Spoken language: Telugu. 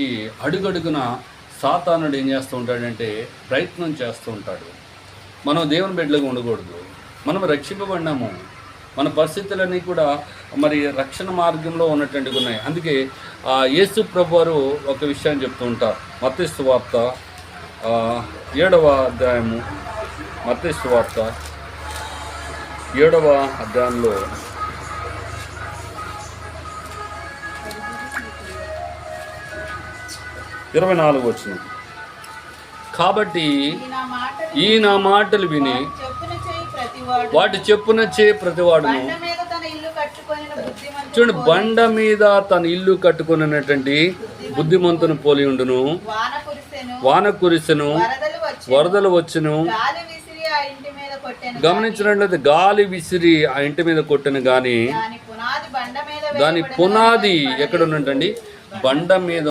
ఈ అడుగడుగున సాతానుడు ఏం చేస్తూ ఉంటాడంటే ప్రయత్నం చేస్తూ ఉంటాడు. మనం దేవుని బిడ్డలుగా ఉండకూడదు. మనం రక్షింపబడినాము. మన పరిస్థితులన్నీ కూడా మరి రక్షణ మార్గంలో ఉన్నటువంటి ఉన్నాయి. అందుకే ఆ యేసు ప్రభు వారు ఒక విషయాన్ని చెప్తూ ఉంటారు. మత్స్సు వార్త ఏడవ అధ్యాయము. మత్స్సు వార్త ఏడవ అధ్యాయంలో. ఇరవై నాలుగు వచ్చిన. కాబట్టి ఈ నా మాటలు విని వాటి చెప్పున చే ప్రతివాడును. బండ మీద తన ఇల్లు కట్టుకొని బుద్ధిమంతుడు చూడండి బండ మీద తన ఇల్లు కట్టుకున్నటువంటి బుద్ధిమంతుని పోలి ఉండును. వాన కురిసెను. వాన కురిసెను. వరదలు వచ్చి వరదలు వచ్చును. గాలి విసిరి ఆ ఇంటి మీద కొట్టెను గమనించినట్లయితే గాలి విసిరి ఆ ఇంటి మీద కొట్టిన గాని దాని పునాది బండ మీద దాని వేయబడిన పునాది ఎక్కడ ఉన్నట్టండి బండ మీద